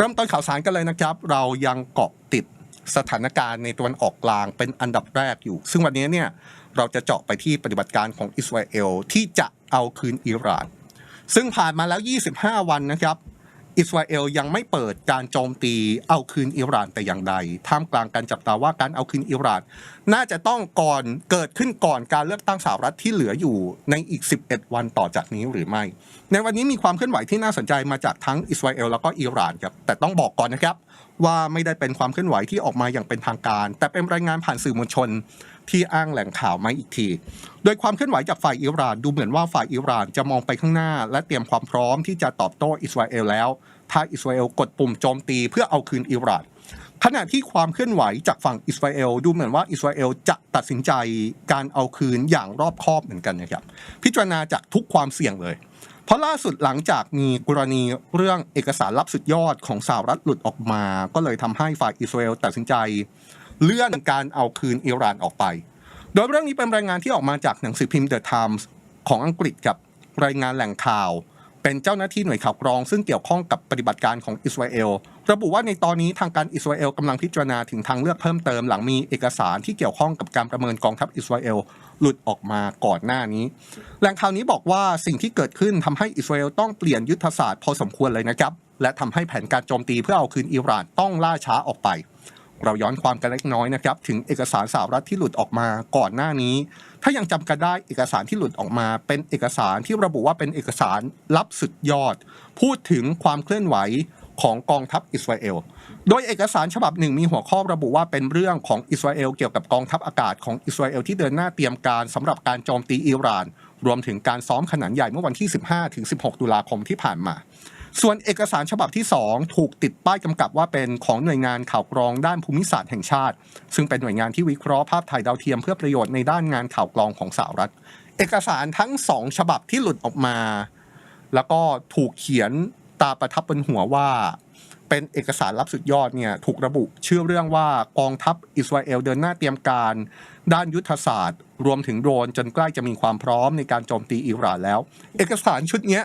เริ่มต้นข่าวสารกันเลยนะครับ เรายังเกาะติดสถานการณ์ในตะวันออกกลางเป็นอันดับแรกอยู่ ซึ่งวันนี้เนี่ยเราจะเจาะไปที่ปฏิบัติการของอิสราเอลที่จะเอาคืนอิหร่าน ซึ่งผ่านมาแล้ว 25 วันนะครับ อิสราเอลยังไม่เปิดการโจมตีเอาคืนอิหร่านแต่อย่างใด ท่ามกลางการจับตาว่าการเอาคืนอิหร่าน น่าจะต้องก่อนเกิดขึ้นก่อนการเลือกตั้งสหรัฐที่เหลืออยู่ในอีก 11 วันต่อจากนี้หรือไม่ ในวันนี้มีความเคลื่อนไหวที่น่าสนใจมาจากทั้งอิสราเอลแล้วก็อิหร่านครับแต่ต้องบอกก่อนนะครับ ว่าไม่ได้เป็นความเคลื่อนไหวที่ออกมาอย่างเป็นทางการ แต่เป็นรายงานผ่านสื่อมวลชนที่อ้างแหล่งข่าวมาอีกที โดยความเคลื่อนไหวจากฝ่ายอิหร่านดูเหมือนว่าฝ่ายอิหร่านจะมองไปข้างหน้า และเตรียมความพร้อมที่จะตอบโต้อิสราเอลแล้ว ถ้าอิสราเอลกดปุ่มโจมตีเพื่อเอาคืนอิหร่าน ขณะที่ความเคลื่อนไหวจากฝั่งอิสราเอลดูเหมือนว่าอิสราเอลจะตัดสินใจการเอาคืนอย่างรอบคอบเหมือนกันนะครับ พิจารณาจากทุกความเสี่ยงเลย เพราะล่าสุดหลังจากมีกรณีเรื่องเอกสารลับสุดยอดของสหรัฐหลุดออกมา ก็เลยทำให้ฝ่ายอิสราเอลตัดสินใจ เลื่อนการเอาคืนอิหร่านออกไป โดยเรื่องนี้เป็นรายงานที่ออกมาจากหนังสือพิมพ์ The Times ของอังกฤษกับรายงานแหล่งข่าว เป็นเจ้าหน้าที่หน่วยข่าวกรอง ซึ่งเกี่ยวข้องกับปฏิบัติการของอิสราเอล ระบุว่าในตอนนี้ทางการอิสราเอลกำลังพิจารณาถึงทางเลือกเพิ่มเติมหลังมีเอกสารที่เกี่ยวข้องกับการประเมินกองทัพอิสราเอลหลุดออกมาก่อนหน้านี้แหล่งข่าวนี้บอกว่าสิ่งที่เกิดขึ้นทำให้อิสราเอลต้องเปลี่ยนยุทธศาสตร์พอสมควรเลยนะครับ และทำให้แผนการโจมตีเพื่อเอาคืนอิหร่านต้องล่าช้าออกไป เราย้อนความกันเล็กน้อยนะครับ ถึงเอกสารสหรัฐที่หลุดออกมาก่อนหน้านี้ ถ้ายังจำกันได้เอกสารที่หลุดออกมา เป็นเอกสารที่ระบุว่าเป็นเอกสารลับสุดยอด พูดถึงความเคลื่อนไหว ของกองทัพอิสราเอล โดยเอกสารฉบับหนึ่งมีหัวข้อระบุว่าเป็นเรื่องของอิสราเอลเกี่ยวกับกองทัพอากาศของอิสราเอลที่เดินหน้าเตรียมการสำหรับการโจมตีอิหร่าน รวมถึงการซ้อมขนาดใหญ่เมื่อวันที่ 15 ถึง 16 ตุลาคมที่ผ่านมา ส่วนเอกสารฉบับที่ 2 ถูกติดป้ายกำกับว่าเป็นของหน่วยงานข่าวกรองด้านภูมิศาสตร์แห่งชาติ ซึ่งเป็นหน่วยงานที่วิเคราะห์ภาพถ่ายดาวเทียมเพื่อประโยชน์ในด้านงานข่าวกรองของสหรัฐ เอกสารทั้งสองฉบับที่หลุดออกมาแล้วก็ถูกเขียน ตาประทับบนหัวว่า เป็นเอกสารลับสุดยอดเนี่ยถูกระบุชื่อเรื่องว่ากองทัพอิสราเอลเดินหน้าเตรียมการ ด้านยุทธศาสตร์ รวมถึงโดรนจนใกล้จะมีความพร้อมในการโจมตีอิหร่านแล้ว เอกสารชุดนี้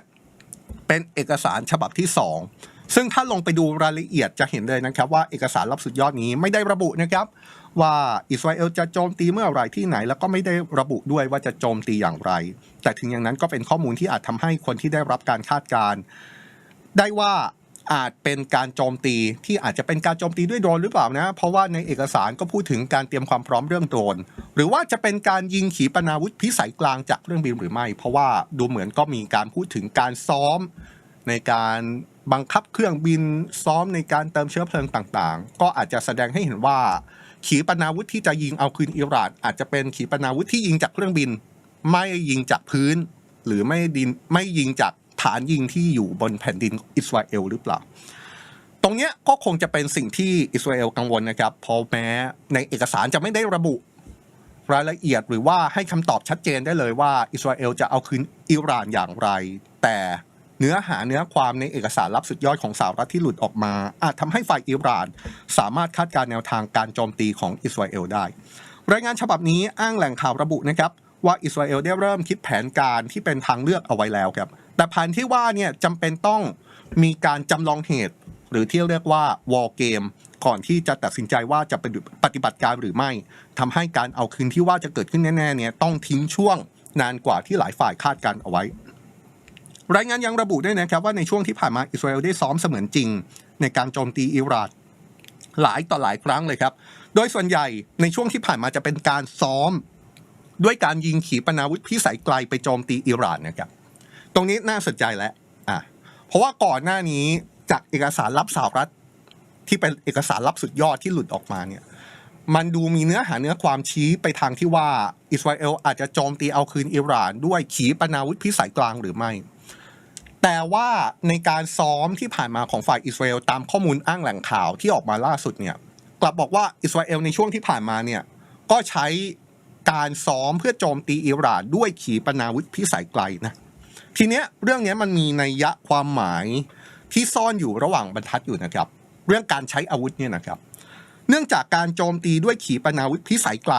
เป็นเอกสารฉบับที่ 2 ซึ่งถ้าลงไปดูรายละเอียดจะเห็นเลยนะครับว่าเอกสารลับสุดยอดนี้ไม่ได้ระบุนะครับว่าอิสราเอลจะโจมตีเมื่อไหรที่ไหน แล้วก็ไม่ได้ระบุด้วยว่าจะโจมตีอย่างไร แต่ถึงอย่างนั้นก็เป็นข้อมูลที่อาจทำให้คนที่ได้รับการคาดการณ์ ได้ว่าอาจเป็นการโจมตีที่อาจจะเป็นการโจมตีด้วยโดรนหรือเปล่านะ เพราะว่าในเอกสารก็พูดถึงการเตรียมความพร้อมเรื่องโดรน หรือว่าจะเป็นการยิงขีปนาวุธพิสัยกลางจากเครื่องบินหรือไม่ เพราะว่าดูเหมือนก็มีการพูดถึงการซ้อม ในการบังคับเครื่องบินซ้อมในการเติมเชื้อเพลิงต่างๆ ก็อาจจะแสดงให้เห็นว่า ขีปนาวุธที่จะยิงเอาคืนอิหร่านอาจจะเป็นขีปนาวุธที่ยิงจากเครื่องบิน ไม่ยิงจากพื้น หรือไม่ดินไม่ยิงจาก ฐานยิงที่อยู่บนแผ่นดินอิสราเอลหรือเปล่า ตรงเนี้ยก็คงจะเป็นสิ่งที่อิสราเอลกังวลนะครับพราะแม้ในเอกสารจะไม่ได้ระบุรายละเอียดหรือว่าให้คำตอบชัดเจนได้เลยว่าอิสราเอลจะเอาคืนอิหร่านอย่างไร แต่เนื้อหาเนื้อความในเอกสารลับสุดยอดของสหรัฐที่หลุดออกมา อาจทำให้ฝ่ายอิหร่าน สามารถคาดการณ์แนวทางการโจมตีของอิสราเอลได้ รายงานฉบับนี้อ้างแหล่งข่าวระบุนะครับ ว่าอิสราเอลได้เริ่มคิดแผนการที่เป็นทางเลือกเอาไว้แล้วครับ แต่แผนที่ว่าเนี่ยจำเป็นต้องมีการจำลองเหตุ หรือที่เรียกว่าวอลเกมก่อนที่จะตัดสินใจว่าจะปฏิบัติการหรือไม่ทำให้การเอาคืนที่ว่าจะเกิดขึ้นแน่ๆเนี่ยต้องทิ้งช่วงนานกว่าที่หลายฝ่ายคาดการเอาไว้ รายงานยังระบุด้วยนะครับว่าในช่วงที่ผ่านมาอิสราเอลได้ซ้อมเสมือนจริง ในการโจมตีอิหร่านหลายต่อหลายครั้งเลยครับ โดยส่วนใหญ่ในช่วงที่ผ่านมาจะเป็นการซ้อม ด้วยการยิงขีปนาวุธพิสัยไกลไปโจมตีอิหร่านนะครับ ตรงนี้น่าสนใจแล้วอะเพราะว่าก่อนหน้านี้จากเอกสารลับสหรัฐ ที่เป็นเอกสารลับสุดยอดที่หลุดออกมาเนี่ยมันดูมีเนื้อหาเนื้อความชี้ไปทางที่ว่าอิสราเอลอาจจะโจมตีเอาคืนอิหร่าน ด้วยขีปนาวุธพิสัยกลางหรือไม่ แต่ว่าในการซ้อมที่ผ่านมาของฝ่ายอิสราเอลตามข้อมูลอ้างแหล่งข่าวที่ออกมาล่าสุดเนี่ยกลับบอกว่าอิสราเอลในช่วงที่ผ่านมาเนี่ยก็ใช้ การซ้อมเพื่อโจมตีอิหร่านด้วยขีปนาวุธพิสัยไกลนะทีเนี้ยเรื่องนี้มันมีนัยยะความหมายที่ซ่อนอยู่ระหว่างบรรทัดอยู่นะครับ เรื่องการใช้อาวุธเนี่ยนะครับ เนื่องจากการโจมตีด้วยขีปนาวุธพิสัยไกล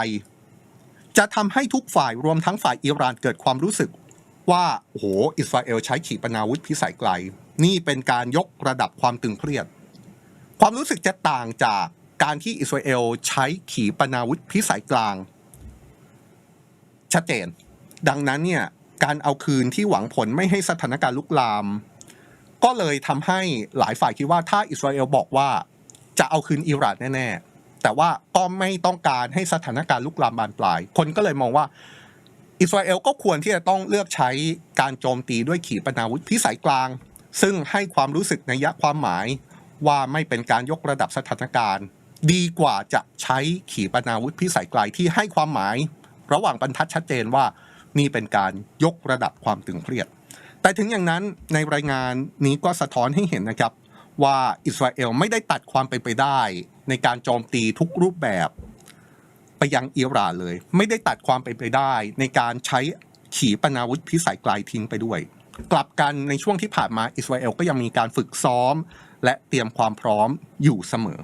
จะทำให้ทุกฝ่ายรวมทั้งฝ่ายอิหร่านเกิดความรู้สึกว่าโอ้โหอิสราเอลใช้ขีปนาวุธพิสัยไกล นี่เป็นการยกระดับความตึงเครียด ความรู้สึกจะต่างจากการที่อิสราเอลใช้ขีปนาวุธพิสัยกลาง ชัดเจน ดังนั้นเนี่ยการเอาคืนที่หวังผลไม่ให้สถานการณ์ลุกลาม ก็เลยทำให้หลายฝ่ายคิดว่าถ้าอิสราเอลบอกว่าจะเอาคืนอิหร่านแน่ๆ แต่ว่าก็ไม่ต้องการให้สถานการณ์ลุกลามบานปลาย คนก็เลยมองว่าอิสราเอลก็ควรที่จะต้องเลือกใช้การโจมตีด้วยขีปนาวุธพิสัยกลาง ซึ่งให้ความรู้สึกในยะความหมายว่าไม่เป็นการยกระดับสถานการณ์ ดีกว่าจะใช้ขีปนาวุธพิสัยไกลที่ให้ความหมาย ระหว่างบรรทัดชัดเจนว่านี่เป็นการยกระดับความตึงเครียด แต่ถึงอย่างนั้นในรายงานนี้ก็สะท้อนให้เห็นนะครับ ว่าอิสราเอลไม่ได้ตัดความเป็นไปได้ ในการโจมตีทุกรูปแบบ ไปยังอิหร่านเลย ไม่ได้ตัดความเป็นไปได้ ในการใช้ขีปนาวุธพิสัยไกลทิ้งไปด้วย กลับกันในช่วงที่ผ่านมาอิสราเอลก็ยังมีการฝึกซ้อม และเตรียมความพร้อมอยู่เสมอ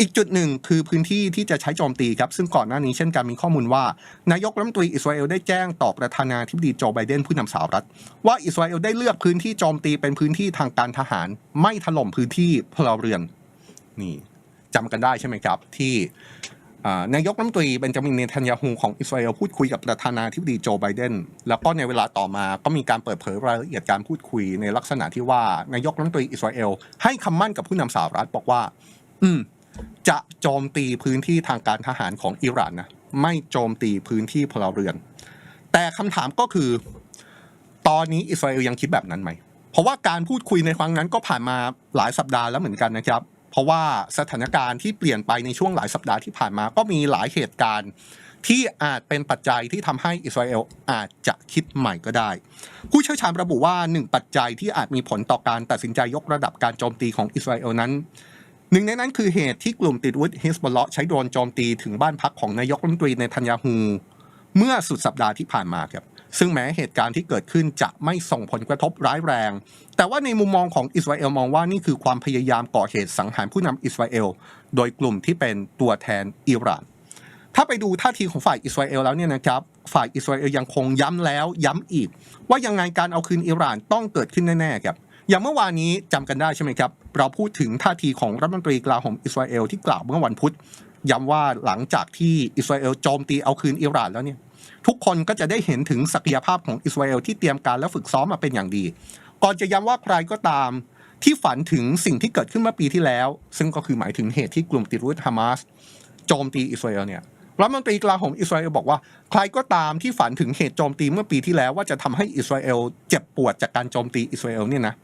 อีกจุดหนึ่งคือพื้นที่ที่จะใช้โจมตีครับซึ่งก่อนหน้านี้เช่นกันมีข้อมูลว่า นายกรัฐมนตรีอิสราเอลได้แจ้งต่อประธานาธิบดีโจไบเดนผู้นำสหรัฐ ว่าอิสราเอลได้เลือกพื้นที่โจมตีเป็นพื้นที่ทางการทหาร ไม่ถล่มพื้นที่พลเรือนนี่จำกันได้ใช่ไหมครับที่ นายกรัฐมนตรีเบนจามินเนทันยาฮูของอิสราเอลพูดคุยกับประธานาธิบดีโจไบเดนแล้วก็ในเวลาต่อมาก็มีการเปิดเผยรายละเอียดการพูดคุยในลักษณะที่ว่านายกรัฐมนตรีอิสราเอลให้คำมั่นกับผู้นำสหรัฐบอกว่า อืม จะโจมตีพื้นที่ทางการทหารของอิหร่านนะไม่โจมตีพื้นที่พลเรือน แต่คำถามก็คือ ตอนนี้อิสราเอลยังคิดแบบนั้นไหมเพราะว่าการพูดคุยในครั้งนั้นก็ผ่านมาหลายสัปดาห์แล้วเหมือนกันนะครับ เพราะว่าสถานการณ์ที่เปลี่ยนไปในช่วงหลายสัปดาห์ที่ผ่านมาก็มีหลายเหตุการณ์ที่อาจเป็นปัจจัยที่ทำให้อิสราเอลอาจจะคิดใหม่ก็ได้ ผู้เชี่ยวชาญระบุว่าหนึ่งปัจจัยที่อาจมีผลต่อการตัดสินใจยกระดับการโจมตีของอิสราเอลนั้น หนึ่งในนั้นคือเหตุที่กลุ่มติดวุธฮิสบอลเลาะใช้โดรนโจมตีถึงบ้านพักของนายกรัฐมนตรีในทันยาฮู เมื่อสุดสัปดาห์ที่ผ่านมาครับซึ่งแม้เหตุการณ์ที่เกิดขึ้นจะไม่ส่งผลกระทบร้ายแรง แต่ว่าในมุมมองของอิสราเอลมองว่านี่คือความพยายามก่อเหตุสังหารผู้นำอิสราเอล โดยกลุ่มที่เป็นตัวแทนอิหร่าน ถ้าไปดูท่าทีของฝ่ายอิสราเอลแล้วเนี่ยนะครับ ฝ่ายอิสราเอลยังคงย้ำแล้วย้ำอีก ว่ายังไงการเอาคืนอิหร่านต้องเกิดขึ้นแน่ๆครับ อย่างเมื่อวานนี้จำกันได้ใช่ไหมครับ เราพูดถึงท่าทีของรัฐมนตรีกลาโหมอิสราเอลที่กล่าวเมื่อวันพุธ ย้ำว่าหลังจากที่อิสราเอลโจมตีเอาคืนอิหร่านแล้วเนี่ยทุกคนก็จะได้เห็นถึงศักยภาพของอิสราเอลที่เตรียมการและฝึกซ้อมมาเป็นอย่างดี ก่อนจะย้ำว่าใครก็ตามที่ฝันถึงสิ่งที่เกิดขึ้นเมื่อปีที่แล้ว ซึ่งก็คือหมายถึงเหตุที่กลุ่มติรุธฮามาสโจมตีอิสราเอลเนี่ยรัฐมนตรีกลาโหมอิสราเอลบอกว่าใครก็ตามที่ฝันถึงเหตุโจมตีเมื่อปีที่แล้วว่าจะทำให้อิสราเอลเจ็บปวดจากการโจมตีอิสราเอลเนี่ยนะ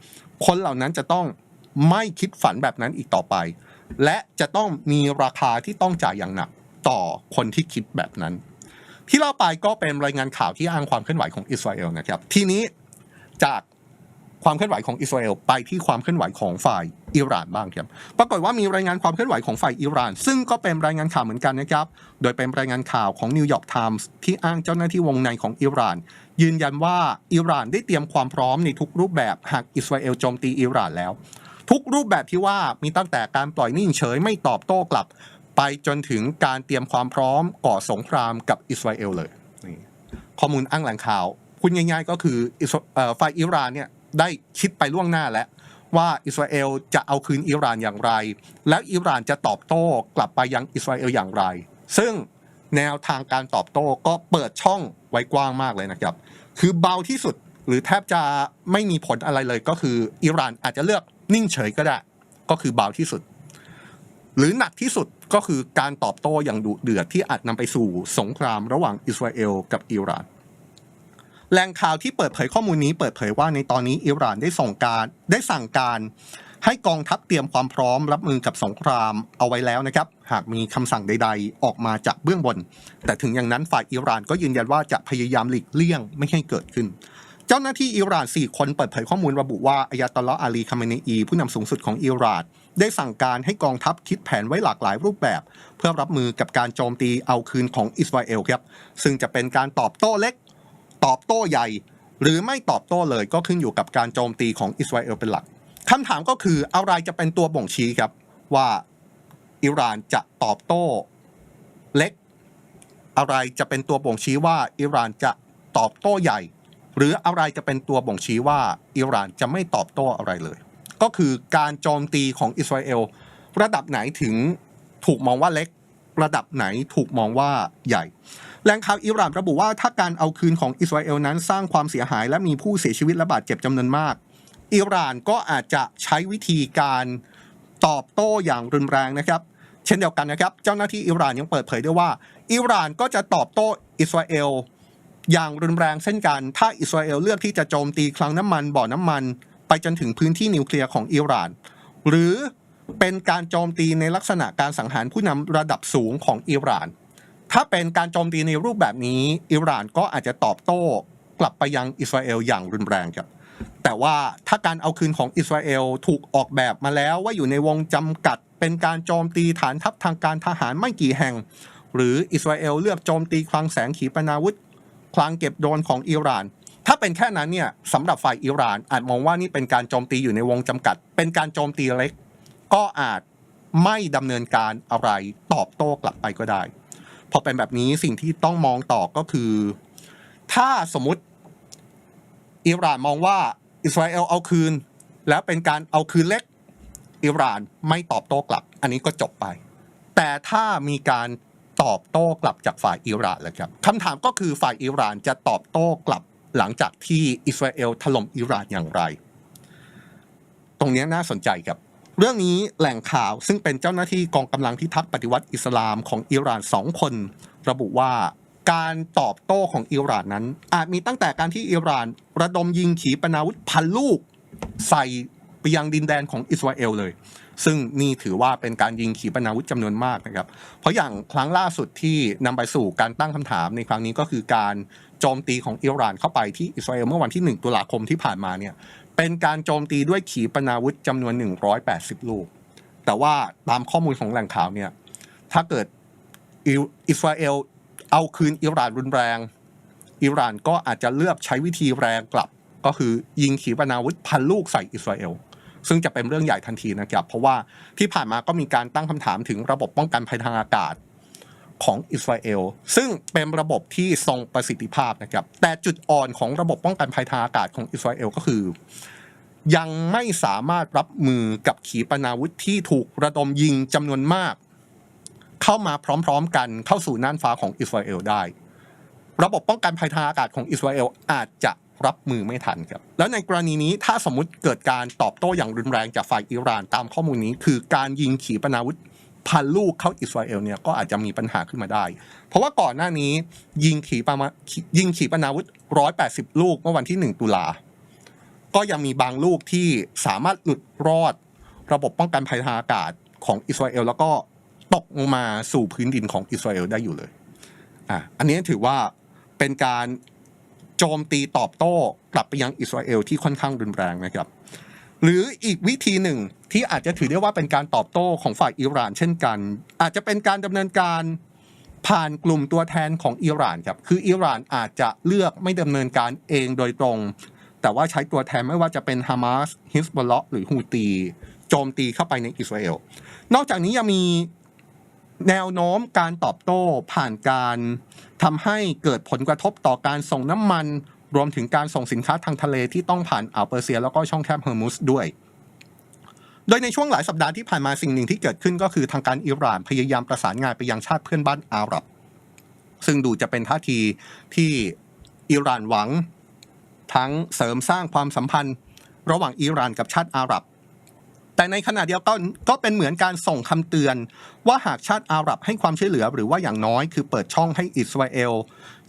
คนเหล่านั้นจะต้องไม่คิดฝันแบบนั้นอีกต่อไป และจะต้องมีราคาที่ต้องจ่ายอย่างหนักต่อคนที่คิดแบบนั้น ที่เล่าไปก็เป็นรายงานข่าวที่อ้างความเคลื่อนไหวของอิสราเอลนะครับ ทีนี้จากความเคลื่อนไหวของอิสราเอลไปที่ความเคลื่อนไหวของฝ่ายอิหร่านบ้างครับปรากฏว่ามีรายงานความเคลื่อนไหวของฝ่ายอิหร่าน ซึ่งก็เป็นรายงานข่าวเหมือนกันนะครับ โดยเป็นรายงานข่าวของนิวยอร์กไทมส์ที่อ้างเจ้าหน้าที่วงในของอิหร่าน ยืนยันว่าอิหร่านได้เตรียมความพร้อมในทุกรูปแบบหากอิสราเอลโจมตีอิหร่านแล้ว ทุกรูปแบบที่ว่ามีตั้งแต่การปล่อยนิ่งเฉยไม่ตอบโต้กลับ ไปจนถึงการเตรียมความพร้อมก่อสงครามกับอิสราเอลเลยข้อมูลอ้างแหล่งข่าวพูดง่ายๆก็คืออิสราเอ่อฝ่ายอิหร่านเนี่ยได้คิดไปล่วงหน้าแล้วว่าอิสราเอลจะเอาคืนอิหร่านอย่างไร แล้วอิหร่านจะตอบโต้กลับไปยังอิสราเอลอย่างไร ซึ่งแนวทางการตอบโต้ก็เปิดช่องไว้กว้างมากเลยนะครับ คือเบาที่สุดหรือแทบจะไม่มีผลอะไรเลยก็คืออิหร่านอาจจะเลือก นิ่งเฉยก็ได้ ก็คือเบาที่สุด หรือหนักที่สุดก็คือการตอบโต้อย่างดุเดือดที่อาจนำไปสู่สงครามระหว่างอิสราเอลกับอิหร่านแหล่งข่าวที่เปิดเผยข้อมูลนี้เปิดเผยว่าในตอนนี้อิหร่านได้ส่งการได้สั่งการ ให้กองทัพเตรียมความพร้อมรับมือกับสงครามเอาไว้แล้วนะครับ หากมีคำสั่งใด ๆ ออกมาจากเบื้องบน แต่ถึงอย่างนั้นฝ่ายอิหร่านก็ยืนยันว่าจะพยายามหลีกเลี่ยงไม่ให้เกิดขึ้น จ้าหน้าที่อิหร่าน 4 คนเปิดเผยข้อมูลระบุว่าอายาตลอฮ์อาลีคาเมเนอี ผู้นำสูงสุดของอิหร่าน ได้สั่งการให้กองทัพคิดแผนไว้หลากหลายรูปแบบ เพื่อรับมือกับการโจมตีเอาคืนของอิสราเอลครับ ซึ่งจะเป็นการตอบโต้เล็ก ตอบโต้ใหญ่ หรือไม่ตอบโต้เลยก็ขึ้นอยู่กับการโจมตีของอิสราเอลเป็นหลักคำถามก็คืออะไรจะเป็นตัวบ่งชี้ครับว่าอิหร่านจะตอบโต้เล็ก อะไรจะเป็นตัวบ่งชี้ว่าอิหร่านจะตอบโต้ใหญ่ หรืออะไรจะเป็นตัวบ่งชี้ว่าอิหร่านจะไม่ตอบโต้อะไรเลย ก็คือการโจมตีของอิสราเอลระดับไหนถึงถูกมองว่าเล็ก ระดับไหนถูกมองว่าใหญ่แหล่งข่าวอิหร่านระบุว่าถ้าการเอาคืนของอิสราเอลนั้นสร้างความเสียหายและมีผู้เสียชีวิตและบาดเจ็บจำนวนมาก อิหร่านก็อาจจะใช้วิธีการตอบโต้อย่างรุนแรงนะครับ เช่นเดียวกันนะครับ เจ้าหน้าที่อิหร่านยังเปิดเผยด้วยว่า อิหร่านก็จะตอบโต้อิสราเอล อย่างรุนแรงเช่นกัน ถ้าอิสราเอลเลือกที่จะโจมตีคลังน้ำมันบ่อน้ำมัน ไปจนถึงพื้นที่นิวเคลียร์ของอิหร่าน หรือเป็นการโจมตีในลักษณะการสังหารผู้นำระดับสูงของอิหร่าน ถ้าเป็นการโจมตีในรูปแบบนี้ อิหร่านก็อาจจะตอบโต้กลับไปยังอิสราเอลอย่างรุนแรงครับแต่ว่าถ้าการเอาคืนของอิสราเอลถูกออกแบบมาแล้วว่าอยู่ในวงจำกัด เป็นการโจมตีฐานทัพทางการทหารไม่กี่แห่ง หรืออิสราเอลเลือกโจมตีคลังแสงขีปนาวุธ คลังเก็บโดรนของอิหร่าน ถ้าเป็นแค่นั้นเนี่ยสำหรับฝ่ายอิหร่าน อาจมองว่านี่เป็นการโจมตีอยู่ในวงจำกัด เป็นการโจมตีเล็ก ก็อาจไม่ดำเนินการอะไรตอบโต้กลับไปก็ได้ พอเป็นแบบนี้สิ่งที่ต้องมองต่อก็คือ ถ้าสมมติอิหร่านมองว่าอิสราเอลเอาคืน แล้วเป็นการเอาคืนเล็กอิหร่านไม่ตอบโต้กลับ อันนี้ก็จบไป แต่ถ้ามีการ ตอบโต้กลับจากฝ่ายอิหร่านแล้วครับคำถามก็คือฝ่ายอิหร่านจะตอบโต้กลับหลังจากที่อิสราเอลถล่มอิหร่านอย่างไร ตรงนี้น่าสนใจครับ เรื่องนี้แหล่งข่าวซึ่งเป็นเจ้าหน้าที่กองกำลังพิทักษ์ปฏิวัติอิสลามของอิหร่านสองคน ระบุว่าการตอบโต้ของอิหร่านนั้น อาจมีตั้งแต่การที่อิหร่านระดมยิงขีปนาวุธพันลูก ใส่ไปยังดินแดนของอิสราเอลเลย ซึ่งนี่ถือว่าเป็นการยิงขีปนาวุธจำนวนมากนะครับ เพราะอย่างครั้งล่าสุดที่นำไปสู่การตั้งคำถามในครั้งนี้ก็คือการโจมตีของอิหร่านเข้าไปที่อิสราเอลเมื่อวันที่ 1 ตุลาคมที่ผ่านมาเนี่ยเป็นการโจมตีด้วยขีปนาวุธจำนวน 180 ลูก แต่ว่าตามข้อมูลของแหล่งข่าวเนี่ยถ้าเกิดอิอิสราเอลเอาคืนอิหร่านรุนแรง อิหร่านก็อาจจะเลือกใช้วิธีแรงกลับ ก็คือยิงขีปนาวุธพันลูกใส่อิสราเอล ซึ่งจะเป็นเรื่องใหญ่ทันทีนะครับ เพราะว่าที่ผ่านมาก็มีการตั้งคำถามถึงระบบป้องกันภัยทางอากาศของอิสราเอลซึ่งเป็นระบบที่ทรงประสิทธิภาพนะครับ แต่จุดอ่อนของระบบป้องกันภัยทางอากาศของอิสราเอลก็คือ ยังไม่สามารถรับมือกับขีปนาวุธที่ถูกระดมยิงจำนวนมาก เข้ามาพร้อมๆ กันเข้าสู่น่านฟ้าของอิสราเอลได้ ระบบป้องกันภัยทางอากาศของอิสราเอลอาจจะ รับมือไม่ทันครับ แล้วในกรณีนี้ถ้าสมมติเกิดการตอบโต้อย่างรุนแรงจากฝ่ายอิหร่านตามข้อมูลนี้ คือการยิงขีปนาวุธพันลูกเข้าอิสราเอลเนี่ยก็อาจจะมีปัญหาขึ้นมาได้ เพราะว่าก่อนหน้านี้ยิงขีปนายิงขีปนาวุธ 180 ลูกเมื่อวันที่ 1 ตุลา ก็ยังมีบางลูกที่สามารถหลุดรอด ระบบป้องกันภัยทางอากาศของอิสราเอลแล้วก็ตกลงมาสู่พื้นดินของอิสราเอลได้อยู่เลยอะอันนี้ถือว่าเป็นการ โจมตีตอบโต้กลับไปยังอิสราเอลที่ค่อนข้างรุนแรงนะครับ หรืออีกวิธีหนึ่งที่อาจจะถือได้ว่าเป็นการตอบโต้ของฝ่ายอิหร่าน เช่นกัน อาจจะเป็นการดำเนินการผ่านกลุ่มตัวแทนของอิหร่านครับคืออิหร่านอาจจะเลือกไม่ดำเนินการเองโดยตรง แต่ว่าใช้ตัวแทนไม่ว่าจะเป็นฮามาสฮิสบอลเลาะหรือฮูตีโจมตีเข้าไปในอิสราเอลนอกจากนี้ยังมีแนวโน้มการตอบโต้ผ่านการ ทำให้เกิดผลกระทบต่อการส่งน้ำมัน รวมถึงการส่งสินค้าทางทะเลที่ต้องผ่านอ่าวเปอร์เซีย แล้วก็ช่องแคบเฮอร์มุสด้วย โดยในช่วงหลายสัปดาห์ที่ผ่านมาสิ่งหนึ่งที่เกิดขึ้นก็คือทางการอิหร่านพยายามประสานงานไปยังชาติเพื่อนบ้านอาหรับ ซึ่งดูจะเป็นท่าทีที่อิหร่านหวัง ทั้งเสริมสร้างความสัมพันธ์ ระหว่างอิหร่านกับชาติอาหรับ แต่ในขณะเดียวกันก็เป็นเหมือนการส่งคำเตือน ว่าหากชาติอาหรับให้ความช่วยเหลือ หรือว่าอย่างน้อยคือเปิดช่องให้อิสราเอล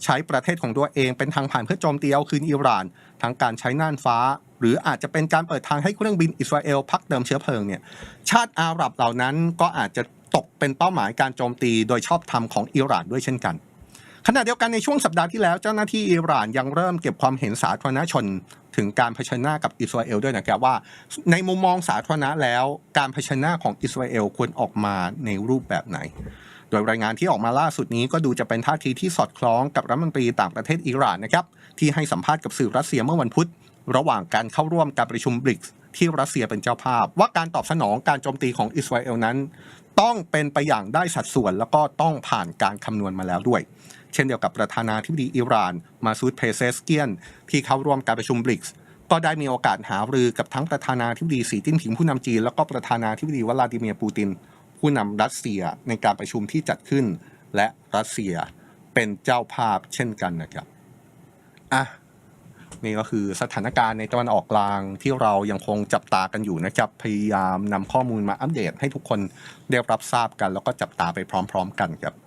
ใช้ประเทศของตัวเองเป็นทางผ่านเพื่อโจมตีเอาคืนอิหร่านทั้งการใช้น่านฟ้า หรืออาจจะเป็นการเปิดทางให้เครื่องบินอิสราเอลพักเติมเชื้อเพลิงเนี่ยชาติอาหรับเหล่านั้นก็อาจจะตกเป็นเป้าหมายการโจมตีโดยชอบธรรมของอิหร่านด้วยเช่นกัน ขณะเดียวกันในช่วงสัปดาห์ที่แล้วเจ้าหน้าที่อิหร่านยังเริ่มเก็บความเห็นสาธารณชน ถึงการเผชิญหน้ากับอิสราเอลด้วยนะครับว่า ในมุมมองสาธารณะแล้วการเผชิญหน้าของอิสราเอลควรออกมาในรูปแบบไหน โดยรายงานที่ออกมาล่าสุดนี้ก็ดูจะเป็นท่าทีที่สอดคล้องกับรัฐมนตรีต่างประเทศอิหร่านนะครับที่ให้สัมภาษณ์กับสื่อรัสเซียเมื่อวันพุธระหว่างการเข้าร่วมการประชุมบริกส์ที่รัสเซียเป็นเจ้าภาพ ว่าการตอบสนองการโจมตีของอิสราเอลนั้น ต้องเป็นไปอย่างได้สัดส่วนแล้วก็ต้องผ่านการคำนวณมาแล้วด้วย ช่นเดียวกับประธานาธิบดีอิหร่าน มาซูดเพเซสเกียน ที่เข้าร่วมการประชุมบริกส์ก็ได้มีโอกาสหารือกับทั้งประธานาธิบดีสีจิ้นผิงผู้นำจีน แล้วก็ประธานาธิบดีวลาดิเมียร์ปูติน ผู้นำรัสเซียในการประชุมที่จัดขึ้น และรัสเซียเป็นเจ้าภาพเช่นกันนะครับอะนี่ก็คือสถานการณ์ในตะวันออกกลางที่เรายังคงจับตากันอยู่นะครับพยายามนำข้อมูลมาอัปเดตให้ทุกคนได้รับทราบกัน แล้วก็จับตาไปพร้อม ๆ กันครับ